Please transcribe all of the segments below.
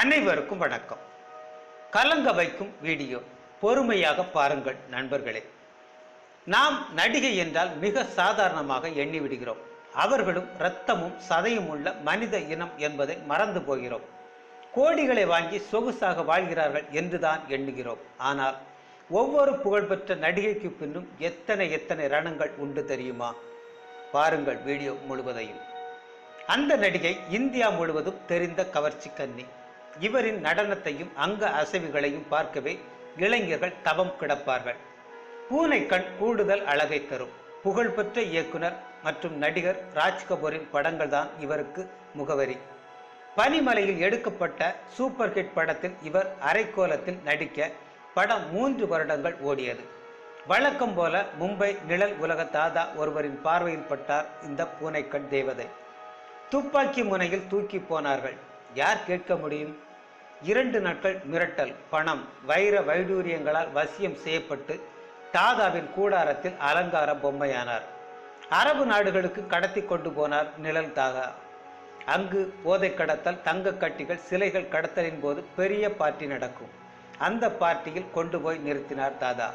அனைவருக்கும் வணக்கம். கலங்க வைக்கும் வீடியோ பொறுமையாக பாருங்கள் நண்பர்களே. நாம் நடிகை என்றால் மிக சாதாரணமாக எண்ணி விடுகிறோம். அவர்களும் இரத்தமும் சதையும் உள்ள மனித இனம் என்பதை மறந்து போகிறோம். கோடிகளை வாங்கி சொகுசாக வாழ்கிறார்கள் என்றுதான் எண்ணுகிறோம். ஆனால் ஒவ்வொரு புகழ்பெற்ற நடிகைக்கு பின்னும் எத்தனை எத்தனை ரணங்கள் உண்டு தெரியுமா? பாருங்கள் வீடியோ முழுவதையும். அந்த நடிகை இந்தியா முழுவதும் தெரிந்த கவர்ச்சி கன்னி இவரின் நடனத்தையும் அங்க அசைவுகளையும் பார்க்கவே இளைஞர்கள் தவம் கிடப்பார்கள். பூனைக்கண் கூடுதல் அழகை தரும். புகழ்பெற்ற இயக்குனர் மற்றும் நடிகர் ராஜ் கபூரின் படங்கள் தான் இவருக்கு முகவரி. பனிமலையில் எடுக்கப்பட்ட சூப்பர் ஹிட் படத்தில் இவர் அரைக்கோலத்தில் நடிக்க படம் மூன்று வருடங்கள் ஓடியது. வழக்கம் போல மும்பை நிழல் உலக தாதா ஒருவரின் பார்வையில் பட்டார் இந்த பூனைக்கண் தேவதை. துப்பாக்கி முனையில் தூக்கி போனார்கள். யார் கேட்க முடியும்? இரண்டு நாட்கள் மிரட்டல் பணம் வைர வைடூரியங்களால் வசியம் செய்யப்பட்டு தாதாவின் கூடாரத்தில் அலங்கார பொம்மையானார். அரபு நாடுகளுக்கு கடத்தி கொண்டு போனார் நிழல் தாதா. அங்கு போதை கடத்தல் தங்க கட்டிகள் சிலைகள் கடத்தலின் போது பெரிய பார்ட்டி நடக்கும். அந்த பார்ட்டியில் கொண்டு போய் நிறுத்தினார் தாதா.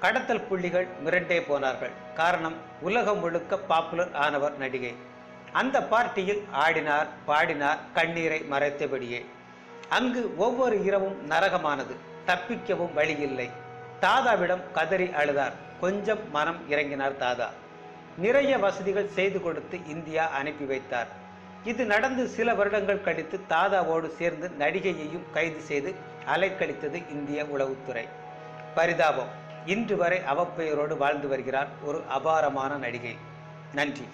கடத்தல் புள்ளிகள் மிரண்டே போனார்கள். காரணம் உலகம் முழுக்க பாப்புலர் ஆனவர் நடிகை. அந்த பார்ட்டியில் ஆடினார் பாடினார் கண்ணீரை மறைத்தபடியே. அங்கு ஒவ்வொரு இரவும் நரகமானது. தப்பிக்கவும் வழியில்லை. தாதாவிடம் கதறி அழுதார். கொஞ்சம் மனம் இறங்கினார் தாதா. நிறைய வசதிகள் செய்து கொடுத்து இந்தியா அனுப்பி வைத்தார். இது நடந்து சில வருடங்கள் கழித்து தாதாவோடு சேர்ந்து நடிகையையும் கைது செய்து அலைக்கழித்தது இந்திய உளவுத்துறை. பரிதாபம். இன்று வரை அவப்பெயரோடு வாழ்ந்து வருகிறார் ஒரு அபாரமான நடிகை. நன்றி.